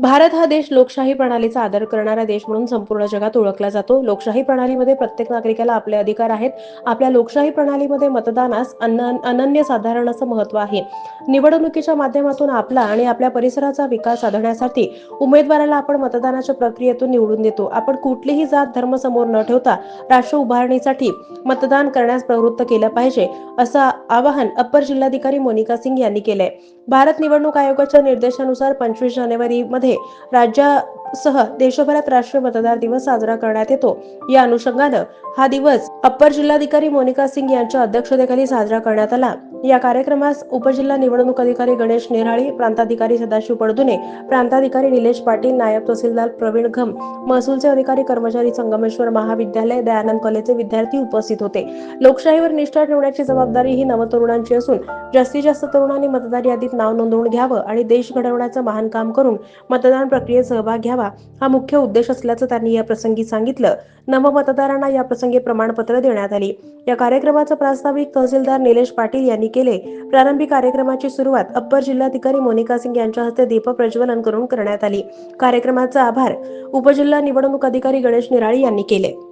भारत हा देश लोकशाही प्रणालीचा आदर करणारा देश म्हणून संपूर्ण जगात ओळखला जातो. लोकशाही प्रणालीमध्ये प्रत्येक नागरिकाला आपले अधिकार आहेत. आपल्या लोकशाही प्रणालीमध्ये मतदानास अनन्य साधारण असं महत्त्व आहे. निवडणुकीच्या माध्यमातून आपला आणि आपल्या परिसराचा विकास साधण्यासाठी उमेदवाराला आपण मतदानाच्या प्रक्रियेतून निवडून देतो. आपण कुठलीही जात धर्म समोर न ठेवता राष्ट्र उभारणीसाठी मतदान करण्यास प्रवृत्त केलं पाहिजे असं आवाहन अप्पर जिल्हाधिकारी मोनिका सिंग यांनी केलंय. भारत निवडणूक आयोगाच्या निर्देशानुसार पंचवीस जानेवारी मध्ये राज्यासह देशभरात राष्ट्रीय मतदार दिवस साजरा करण्यात येतो. या अनुषंगानं हा दिवस अप्पर जिल्हाधिकारी मोनिका सिंग यांच्या अध्यक्षतेखाली साजरा करण्यात आला. या कार्यक्रमास उपजिल्हा निवडणूक अधिकारी गणेश नेराळी प्रांताधिकारी सदाशिव पडदुने प्रांताधिकारी निलेश पाटील नायब तहसीलदार प्रवीण घम महसूलचे अधिकारी कर्मचारी संगमेश्वर महाविद्यालय दयानंद कॉलेजचे विद्यार्थी उपस्थित होते. लोकशाहीवर निष्ठा ठेवण्याची जबाबदारी ही नवतरुणांची असून जास्तीत जास्त तरुणांनी मतदार यादीत नाव नोंदवून घ्यावं आणि देश घडवण्याचं महान काम करून मतदान प्रक्रियेत सहभाग घ्यावा हा मुख्य उद्देश असल्याचं त्यांनी या प्रसंगी सांगितलं. नवमतदारांना या प्रसंगी प्रमाणपत्र देण्यात आली. या कार्यक्रमाचं प्रास्ताविक तहसीलदार निलेश पाटील यांनी केले. प्रारंभी कार्यक्रमाची सुरुवात अप्पर जिल्हाधिकारी मोनिका सिंग यांच्या हस्ते दीप प्रज्वलन करून करण्यात आली. कार्यक्रमाचा आभार उपजिल्हा निवडणूक अधिकारी गणेश निराळी यांनी केले.